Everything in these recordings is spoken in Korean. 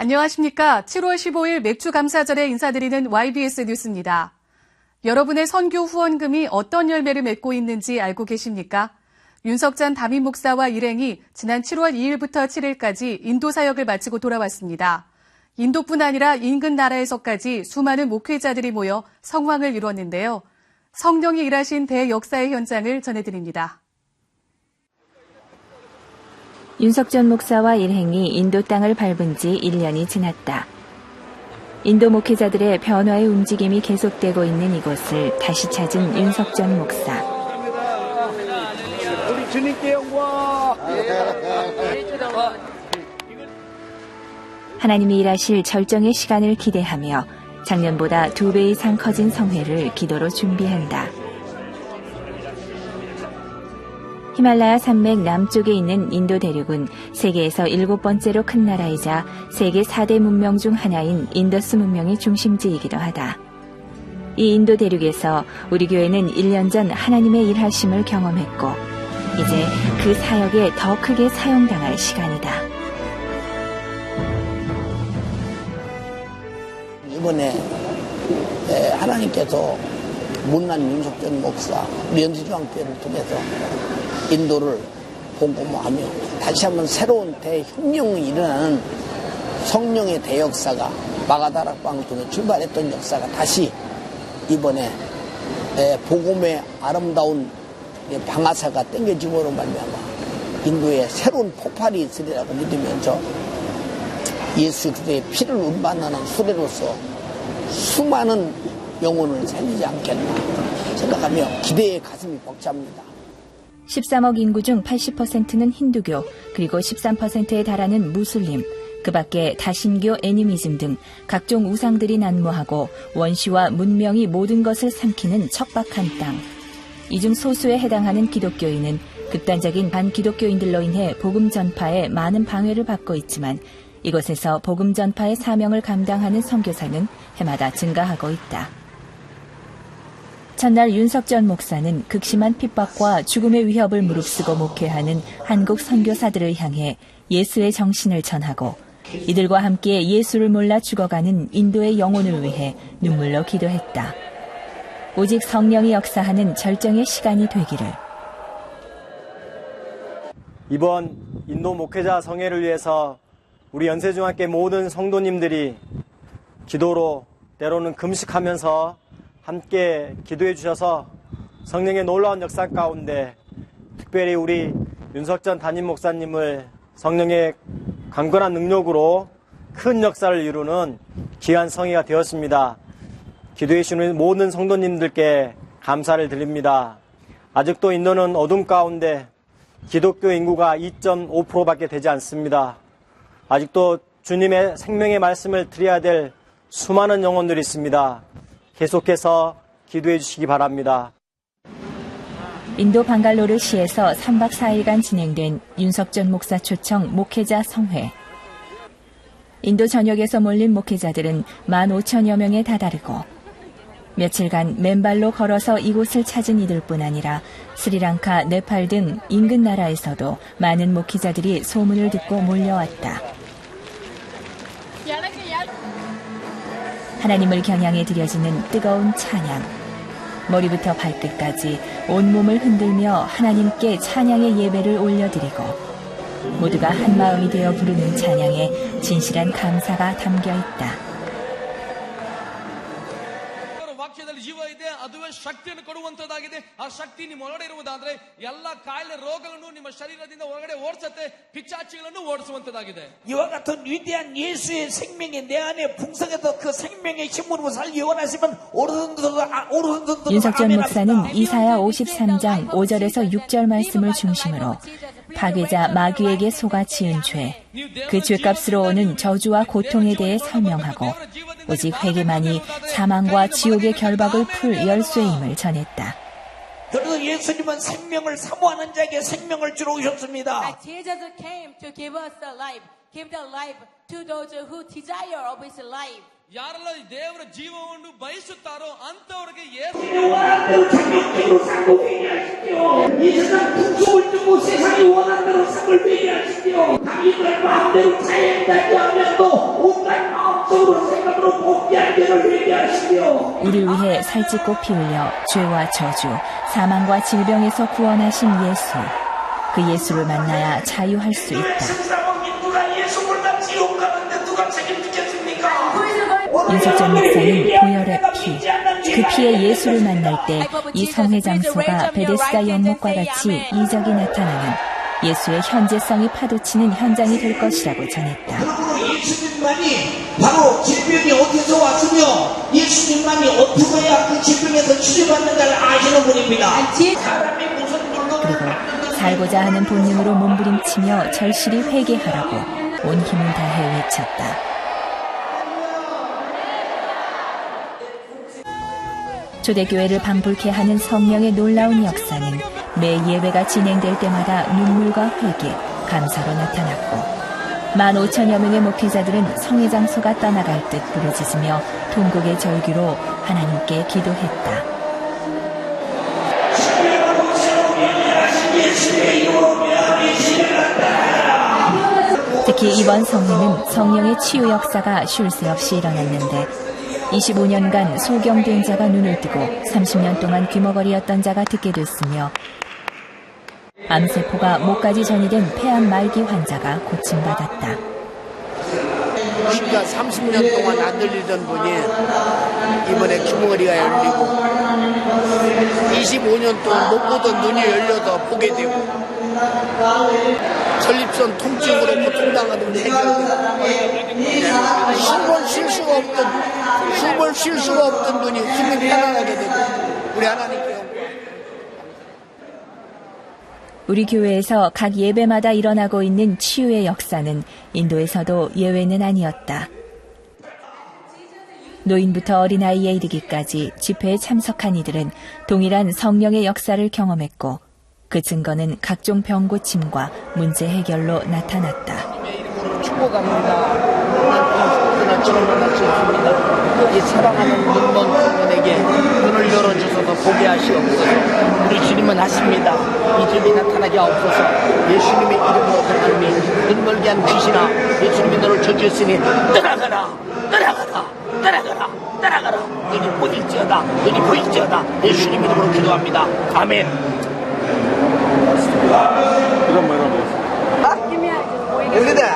안녕하십니까. 7월 15일 맥주 감사절에 인사드리는 YBS 뉴스입니다. 여러분의 선교 후원금이 어떤 열매를 맺고 있는지 알고 계십니까? 윤석찬 담임 목사와 일행이 지난 7월 2일부터 7일까지 인도 사역을 마치고 돌아왔습니다. 인도뿐 아니라 인근 나라에서까지 수많은 목회자들이 모여 성황을 이루었는데요. 성령이 일하신 대역사의 현장을 전해드립니다. 윤석전 목사와 일행이 인도 땅을 밟은 지 1년이 지났다. 인도 목회자들의 변화의 움직임이 계속되고 있는 이곳을 다시 찾은 윤석전 목사. 우리 주님께 영광. 하나님이 일하실 절정의 시간을 기대하며 작년보다 두 배 이상 커진 성회를 기도로 준비한다. 히말라야 산맥 남쪽에 있는 인도 대륙은 세계에서 일곱 번째로 큰 나라이자 세계 4대 문명 중 하나인 인더스 문명의 중심지이기도 하다. 이 인도 대륙에서 우리 교회는 1년 전 하나님의 일하심을 경험했고, 이제 그 사역에 더 크게 사용당할 시간이다. 이번에 에, 하나님께서 문난 윤석전 목사 우리 연세중앙교회를 통해서 인도를 복음하며 다시 한번 새로운 대혁명이 일어나는 성령의 대역사가 마가다락방을 통해 출발했던 역사가 다시 이번에 에, 복음의 아름다운 방아사가 땡겨짐으로 말미암아 인도에 새로운 폭발이 있으리라고 믿으면서 예수 그리스도의 피를 운반하는 수레로서 수많은 영혼을 살리지 않겠나 생각하며 기대의 가슴이 벅찹니다. 13억 인구 중 80%는 힌두교, 그리고 13%에 달하는 무슬림, 그 밖에 다신교 애니미즘 등 각종 우상들이 난무하고 원시와 문명이 모든 것을 삼키는 척박한 땅. 이 중 소수에 해당하는 기독교인은 극단적인 반기독교인들로 인해 복음 전파에 많은 방해를 받고 있지만 이곳에서 복음 전파의 사명을 감당하는 선교사는 해마다 증가하고 있다. 첫날 윤석 전 목사는 극심한 핍박과 죽음의 위협을 무릅쓰고 목회하는 한국 선교사들을 향해 예수의 정신을 전하고 이들과 함께 예수를 몰라 죽어가는 인도의 영혼을 위해 눈물로 기도했다. 오직 성령이 역사하는 절정의 시간이 되기를. 이번 인도 목회자 성회를 위해서 우리 연세중학교 모든 성도님들이 기도로 때로는 금식하면서 함께 기도해 주셔서 성령의 놀라운 역사 가운데 특별히 우리 윤석전 담임 목사님을 성령의 강건한 능력으로 큰 역사를 이루는 귀한 성회가 되었습니다. 기도해 주시는 모든 성도님들께 감사를 드립니다. 아직도 인도는 어둠 가운데 기독교 인구가 2.5%밖에 되지 않습니다. 아직도 주님의 생명의 말씀을 드려야 될 수많은 영혼들이 있습니다. 계속해서 기도해 주시기 바랍니다. 인도 방갈로르 시에서 3박 4일간 진행된 윤석전 목사 초청 목회자 성회. 인도 전역에서 몰린 목회자들은 15,000여 명에 다다르고 며칠간 맨발로 걸어서 이곳을 찾은 이들뿐 아니라 스리랑카, 네팔 등 인근 나라에서도 많은 목회자들이 소문을 듣고 몰려왔다. 하나님을 겨냥해 드려지는 뜨거운 찬양. 머리부터 발끝까지 온몸을 흔들며 하나님께 찬양의 예배를 올려드리고 모두가 한 마음이 되어 부르는 찬양에 진실한 감사가 담겨 있다. ಅದುವೇ ಶಕ್ತಿಯನ್ನು ಕೊಡುವಂತದ್ದಾಗಿದೆ ಆ ಶಕ್ತಿ ನಿಮ್ಮ ಒಳಗಡೆ ಇರುವುದಾದ್ರೆ ಎಲ್ಲ ಕಾಯಿಲೆ ರೋಗಗಳನ್ನು ನಿಮ್ಮ ಶರೀರದಿಂದ ಹೊರಗಡೆ ಓಡಿಸುತ್ತೆ ಪಿಚಾಚಿಗಳನ್ನು ಓಡಿಸುವಂತದ್ದಾಗಿದೆ 이와 같은 위대한 예수의 생명이 내 안에 풍성해서 그 생명의 힘으로 살기 원하시면 오른손들도 아, 오른손들도 윤석전 아멘 목사는 합시다. 이사야 53장 5절에서 6절 말씀을 중심으로 파괴자 마귀에게 속아 지은 죄, 그 죄값으로 오는 저주와 고통에 대해 설명하고 오직 회개만이 사망과 지옥의 결박을 풀 열쇠임을 전했다. 그래서 예수님은 생명을 사모하는 자에게 생명을 주러 오셨습니다. Jesus came to give us the life, give the life to those who desire of his life. ಯಾರೆಲ್ಲ ಈ ದೇವರ ಜೀವವನ್ನು ಬಯಸುತ್ತಾರೋ ಅಂತವರಿಗೆ ಯೇಸು 원하는 대로 자격적으로 삶을 회개하십시오. 이 세상 풍속을 두고 세상이 원하는 대로 삶을 회개하십시오. 자기들 마음대로 자행하지 하면도 온갖 마음적으로 생각으로 복귀할 때를 회개하십시오. 우리를 위해 살찌고 피 흘려 죄와 저주, 사망과 질병에서 구원하신 예수. 그 예수를 만나야 자유할 수 있다. 윤석전 목사는 보혈의 피, 그 피에 예수를 만날 때 이 성회 장소가 베데스다 연못과 같이 이적이 나타나는 예수의 현재성이 파도치는 현장이 될 것이라고 전했다. 그러므로 예수님만이 바로 질병이 어디서 왔으며 예수님만이 어떻게 해야 그 질병에서 치료받는가를 아시는 분입니다. 사람이 무슨 물건을 그리고 살고자 하는 본능으로 몸부림치며 절실히 회개하라고 온 힘을 다해 외쳤다. 초대교회를 방불케 하는 성령의 놀라운 역사는 매 예배가 진행될 때마다 눈물과 회개, 감사로 나타났고 만 오천여 명의 목회자들은 성회 장소가 떠나갈 듯 부르짖으며 통곡의 절규로 하나님께 기도했다. 특히 이번 성회는 성령의 치유 역사가 쉴 새 없이 일어났는데 25년간 소경된 자가 눈을 뜨고 30년 동안 귀머거리였던 자가 듣게 됐으며 암세포가 목까지 전이된 폐암 말기 환자가 고침받았다. 귀가 30년 동안 안 들리던 분이 이번에 귀머리가 열리고 25년 동안 못 보던 눈이 열려서 보게 되고 전립선 통증으로 고통당하던 해결되고 숨을 쉴 수가 없던 숨을 쉴 수가 없던 눈이 힘이 편안하게 되고 우리 하나님께 우리 교회에서 각 예배마다 일어나고 있는 치유의 역사는 인도에서도 예외는 아니었다. 노인부터 어린아이에 이르기까지 집회에 참석한 이들은 동일한 성령의 역사를 경험했고 그 증거는 각종 병 고침과 문제 해결로 나타났다. 보게 하시옵소서. 우리 주님은 하십니다. 이 주님이 나타나게 하옵소서. 예수님의 이름으로 하나님이 눈멀게 한 귀신아 예수님이 너를 저주했으니 떠나가라 떠나가라 떠나가라 떠나가라 눈이 보일지어다 눈이 보일지어다 예수님 이름으로 기도합니다. 아멘. ಎಲ್ಲಿದೆ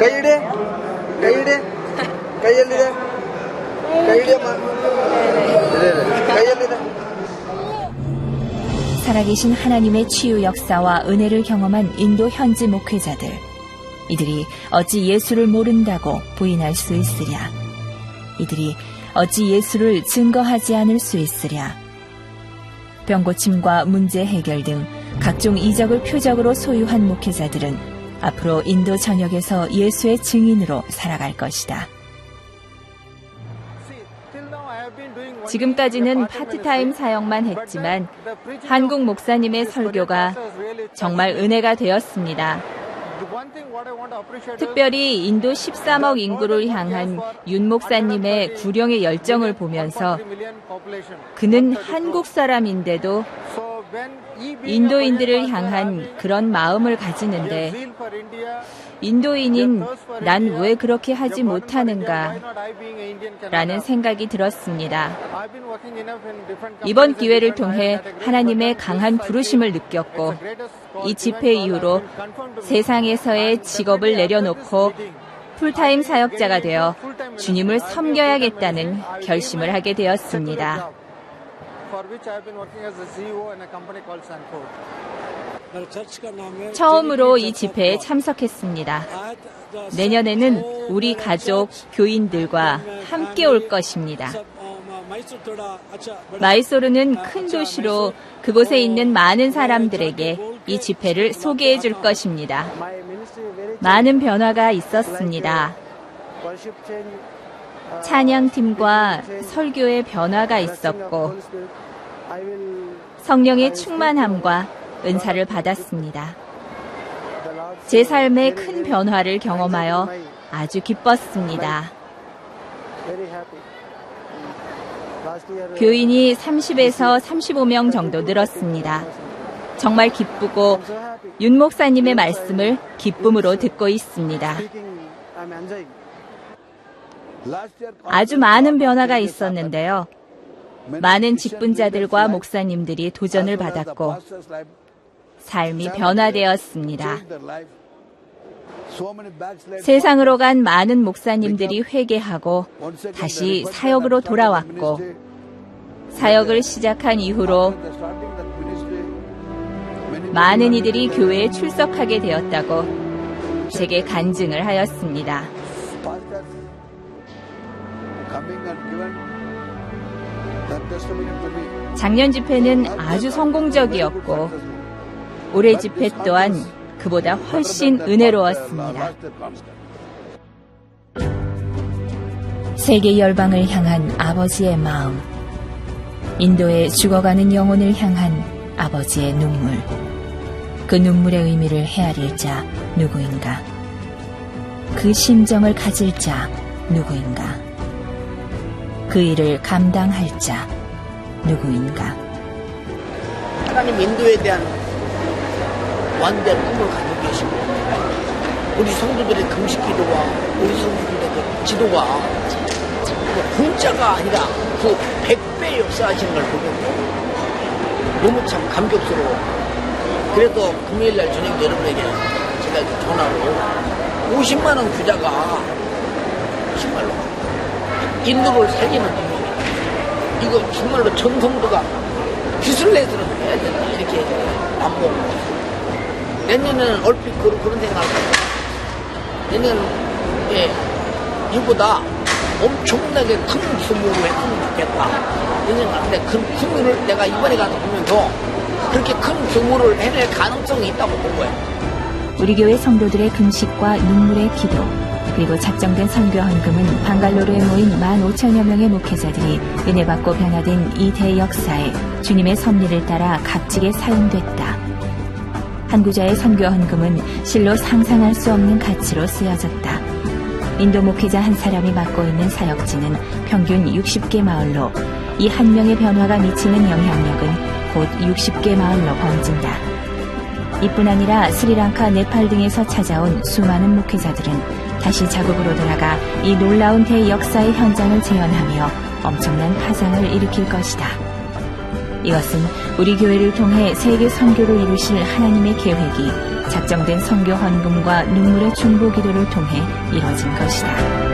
ಕೈ ಹಿಡಿ ಕೈ ಹಿಡಿ ಕೈ ಎಲ್ಲಿದೆ ಕೈ ಹಿಡಿಯಮ್ಮ ಇದೆ, ಇದೆ. ಕೈ ಎಲ್ಲಿದೆ 살아계신 하나님의 치유 역사와 은혜를 경험한 인도 현지 목회자들. 이들이 어찌 예수를 모른다고 부인할 수 있으랴. 이들이 어찌 예수를 증거하지 않을 수 있으랴. 병고침과 문제 해결 등 각종 이적을 표적으로 소유한 목회자들은 앞으로 인도 전역에서 예수의 증인으로 살아갈 것이다. 지금까지는 파트타임 사역만 했지만 한국 목사님의 설교가 정말 은혜가 되었습니다. 특별히 인도 13억 인구를 향한 윤 목사님의 구령의 열정을 보면서 그는 한국 사람인데도 인도인들을 향한 그런 마음을 가지는데 인도인인 난 왜 그렇게 하지 못하는가 라는 생각이 들었습니다. 이번 기회를 통해 하나님의 강한 부르심을 느꼈고 이 집회 이후로 세상에서의 직업을 내려놓고 풀타임 사역자가 되어 주님을 섬겨야겠다는 결심을 하게 되었습니다. 처음으로 이 집회에 참석했습니다. 내년에는 우리 가족, 교인들과 함께 올 것입니다. 마이소르는 큰 도시로 그곳에 있는 많은 사람들에게 이 집회를 소개해 줄 것입니다. 많은 변화가 있었습니다. 찬양팀과 설교의 변화가 있었고, 성령의 충만함과 은사를 받았습니다. 제 삶의 큰 변화를 경험하여 아주 기뻤습니다. 교인이 30에서 35명 정도 늘었습니다. 정말 기쁘고. 윤 목사님의 말씀을 기쁨으로 듣고 있습니다. 아주 많은 변화가 있었는데요. 많은 직분자들과 목사님들이 도전을 받았고 삶이 변화되었습니다. 세상으로 간 많은 목사님들이 회개하고 다시 사역으로 돌아왔고 사역을 시작한 이후로 많은 이들이 교회에 출석하게 되었다고 제게 간증을 하였습니다. 작년 집회는 아주 성공적이었고 올해 집회 또한 그보다 훨씬 은혜로웠습니다. 세계 열방을 향한 아버지의 마음, 인도의 죽어가는 영혼을 향한 아버지의 눈물, 그 눈물의 의미를 헤아릴 자 누구인가? 그 심정을 가질 자 누구인가? 그 일을 감당할 자 누구인가? 하나님 인도에 대한 완대한 꿈을 가지고 계시고 우리 성도들의 금식 기도와 우리 성도들의 그 지도가 그 공짜가 아니라 그 100배 역사하시는 걸 보고 너무 참 감격스러워 그래도 금요일 날 저녁 여러분에게 제가 전화로 50만 원 규자가 정말로 인도를 살리는 이거 정말로 전성도가 기술 내서는 해야 된다 이렇게 안보고 내년에는 얼핏 그런, 그런 생각을 해요. 내년에 이보다 엄청나게 큰 규모로 했으면 좋겠다. 생각하는데 그 규모를 내가 이번에 가서 보면서 그렇게 큰 규모를 해낼 가능성이 있다고 본 거예요. 우리 교회 성도들의 금식과 눈물의 기도, 그리고 작정된 선교 헌금은 방갈로르에 모인 15,000여 명의 목회자들이 은혜 받고 변화된 이 대역사에 주님의 섭리를 따라 값지게 사용됐다. 한 구자의 선교 헌금은 실로 상상할 수 없는 가치로 쓰여졌다. 인도 목회자 한 사람이 맡고 있는 사역지는 평균 60개 마을로 이 한 명의 변화가 미치는 영향력은 곧 60개 마을로 번진다. 이뿐 아니라 스리랑카, 네팔 등에서 찾아온 수많은 목회자들은 다시 자국으로 돌아가 이 놀라운 대역사의 현장을 재현하며 엄청난 파장을 일으킬 것이다. 이것은 우리 교회를 통해 세계 선교를 이루실 하나님의 계획이 작정된 선교 헌금과 눈물의 중보 기도를 통해 이뤄진 것이다.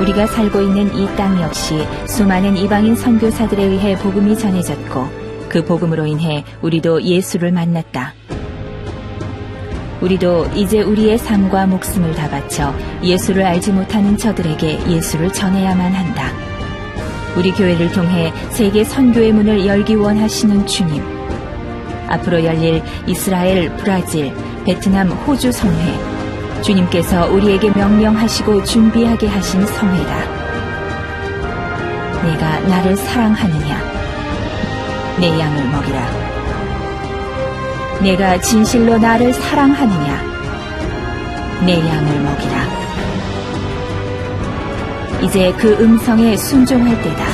우리가 살고 있는 이 땅 역시 수많은 이방인 선교사들에 의해 복음이 전해졌고 그 복음으로 인해 우리도 예수를 만났다. 우리도 이제 우리의 삶과 목숨을 다 바쳐 예수를 알지 못하는 저들에게 예수를 전해야만 한다. 우리 교회를 통해 세계 선교의 문을 열기 원하시는 주님. 앞으로 열릴 이스라엘, 브라질, 베트남, 호주 성회. 주님께서 우리에게 명령하시고 준비하게 하신 성회다. 내가 나를 사랑하느냐? 내 양을 먹이라. 내가 진실로 나를 사랑하느냐? 내 양을 먹이라. 이제 그 음성에 순종할 때다.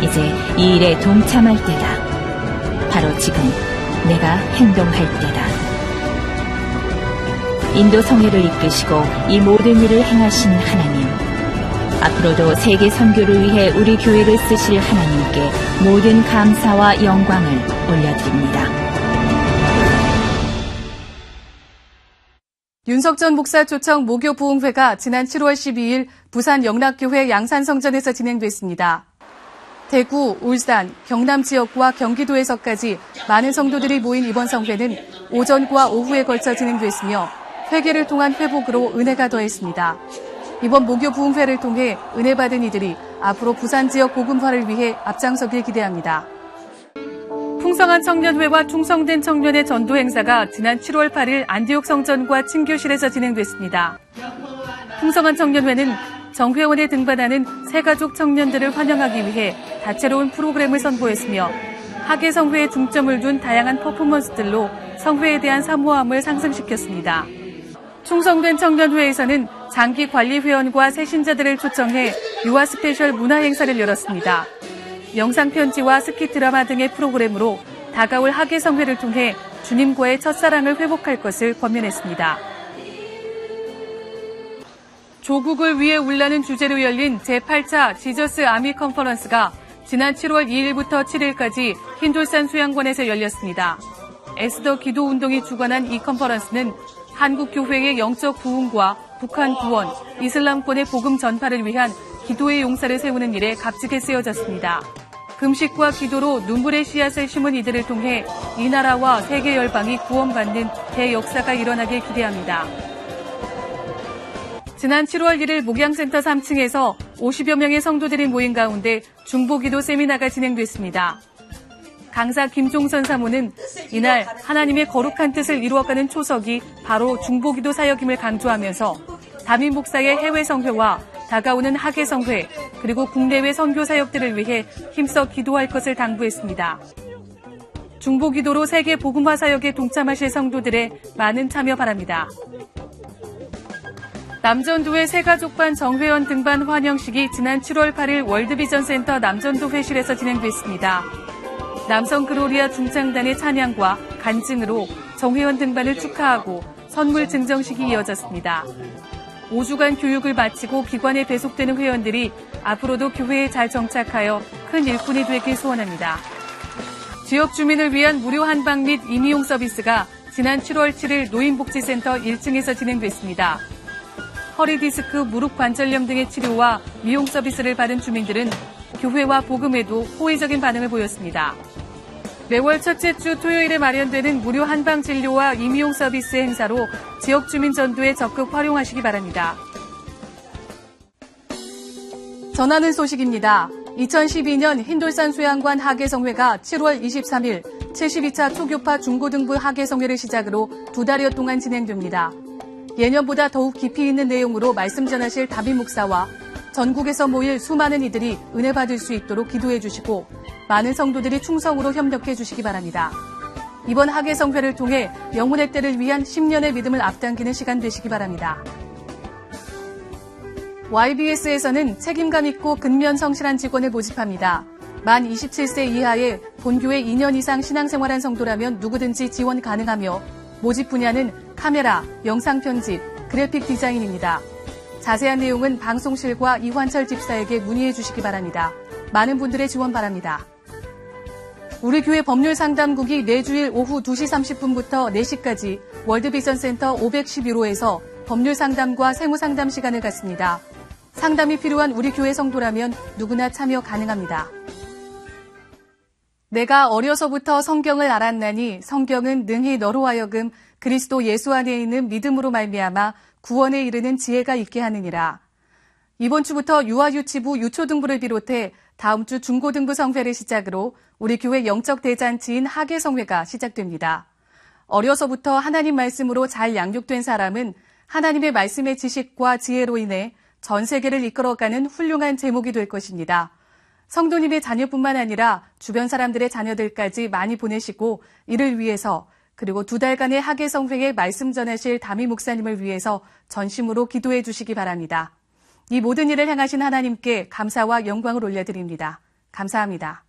이제 이 일에 동참할 때다. 바로 지금 내가 행동할 때다. 인도 성회를 이끄시고 이 모든 일을 행하신 하나님. 앞으로도 세계 선교를 위해 우리 교회를 쓰실 하나님께 모든 감사와 영광을 올려드립니다. 윤석 전 목사 초청 모교 부흥회가 지난 7월 12일 부산 영락교회 양산성전에서 진행됐습니다. 대구, 울산, 경남 지역과 경기도에서까지 많은 성도들이 모인 이번 성회는 오전과 오후에 걸쳐 진행됐으며 회개를 통한 회복으로 은혜가 더했습니다. 이번 모교 부흥회를 통해 은혜 받은 이들이 앞으로 부산 지역 복음화를 위해 앞장서길 기대합니다. 풍성한 청년회와 충성된 청년의 전도 행사가 지난 7월 8일 안디옥 성전과 친교실에서 진행됐습니다. 풍성한 청년회는 정회원에 등반하는 새가족 청년들을 환영하기 위해 다채로운 프로그램을 선보였으며 학예 성회에 중점을 둔 다양한 퍼포먼스들로 성회에 대한 사모함을 상승시켰습니다. 충성된 청년회에서는 장기 관리 회원과 새신자들을 초청해 유아 스페셜 문화 행사를 열었습니다. 영상 편지와 스키 드라마 등의 프로그램으로 다가올 학예 성회를 통해 주님과의 첫사랑을 회복할 것을 권면했습니다. 조국을 위해 울라는 주제로 열린 제8차 지저스 아미 컨퍼런스가 지난 7월 2일부터 7일까지 흰돌산 수양관에서 열렸습니다. 에스더 기도 운동이 주관한 이 컨퍼런스는 한국 교회의 영적 부흥과 북한 구원, 이슬람권의 복음 전파를 위한 기도의 용사를 세우는 일에 값지게 쓰여졌습니다. 금식과 기도로 눈물의 씨앗을 심은 이들을 통해 이 나라와 세계 열방이 구원받는 대역사가 일어나길 기대합니다. 지난 7월 1일 목양센터 3층에서 50여 명의 성도들이 모인 가운데 중보기도 세미나가 진행됐습니다. 강사 김종선 사모는 이날 하나님의 거룩한 뜻을 이루어가는 초석이 바로 중보기도 사역임을 강조하면서 담임 목사의 해외 성회와 다가오는 학예 성회 그리고 국내외 선교 사역들을 위해 힘써 기도할 것을 당부했습니다. 중보 기도로 세계 복음화 사역에 동참하실 성도들의 많은 참여 바랍니다. 남전도의 새가족반 정회원 등반 환영식이 지난 7월 8일 월드비전 센터 남전도 회실에서 진행됐습니다. 남성 그로리아 중창단의 찬양과 간증으로 정회원 등반을 축하하고 선물 증정식이 이어졌습니다. 5주간 교육을 마치고 기관에 배속되는 회원들이 앞으로도 교회에 잘 정착하여 큰 일꾼이 되길 소원합니다. 지역 주민을 위한 무료 한방 및 임의용 서비스가 지난 7월 7일 노인복지센터 1층에서 진행됐습니다. 허리 디스크, 무릎 관절염 등의 치료와 미용 서비스를 받은 주민들은 교회와 복음에도 호의적인 반응을 보였습니다. 매월 첫째 주 토요일에 마련되는 무료 한방 진료와 임용 서비스 행사로 지역 주민 전도에 적극 활용하시기 바랍니다. 전하는 소식입니다. 2012년 흰돌산 수양관 학예성회가 7월 23일 72차 초교파 중고등부 학예성회를 시작으로 두 달여 동안 진행됩니다. 예년보다 더욱 깊이 있는 내용으로 말씀 전하실 담임 목사와 전국에서 모일 수많은 이들이 은혜 받을 수 있도록 기도해 주시고 많은 성도들이 충성으로 협력해 주시기 바랍니다. 이번 학예성회를 통해 영혼의 때를 위한 10년의 믿음을 앞당기는 시간 되시기 바랍니다. YBS에서는 책임감 있고 근면 성실한 직원을 모집합니다. 만 27세 이하의 본교회 2년 이상 신앙생활한 성도라면 누구든지 지원 가능하며 모집 분야는 카메라, 영상 편집, 그래픽 디자인입니다. 자세한 내용은 방송실과 이환철 집사에게 문의해 주시기 바랍니다. 많은 분들의 지원 바랍니다. 우리 교회 법률 상담국이 매주일 오후 2시 30분부터 4시까지 월드비전 센터 511호에서 법률 상담과 세무 상담 시간을 갖습니다. 상담이 필요한 우리 교회 성도라면 누구나 참여 가능합니다. 내가 어려서부터 성경을 알았나니 성경은 능히 너로 하여금 그리스도 예수 안에 있는 믿음으로 말미암아 구원에 이르는 지혜가 있게 하느니라. 이번 주부터 유아유치부 유초등부를 비롯해 다음 주 중고등부 성회를 시작으로 우리 교회 영적 대잔치인 학예 성회가 시작됩니다. 어려서부터 하나님 말씀으로 잘 양육된 사람은 하나님의 말씀의 지식과 지혜로 인해 전 세계를 이끌어가는 훌륭한 제목이 될 것입니다. 성도님의 자녀뿐만 아니라 주변 사람들의 자녀들까지 많이 보내시고 이를 위해서 그리고 두 달간의 학예성회에 말씀 전하실 담임 목사님을 위해서 전심으로 기도해 주시기 바랍니다. 이 모든 일을 행하신 하나님께 감사와 영광을 올려드립니다. 감사합니다.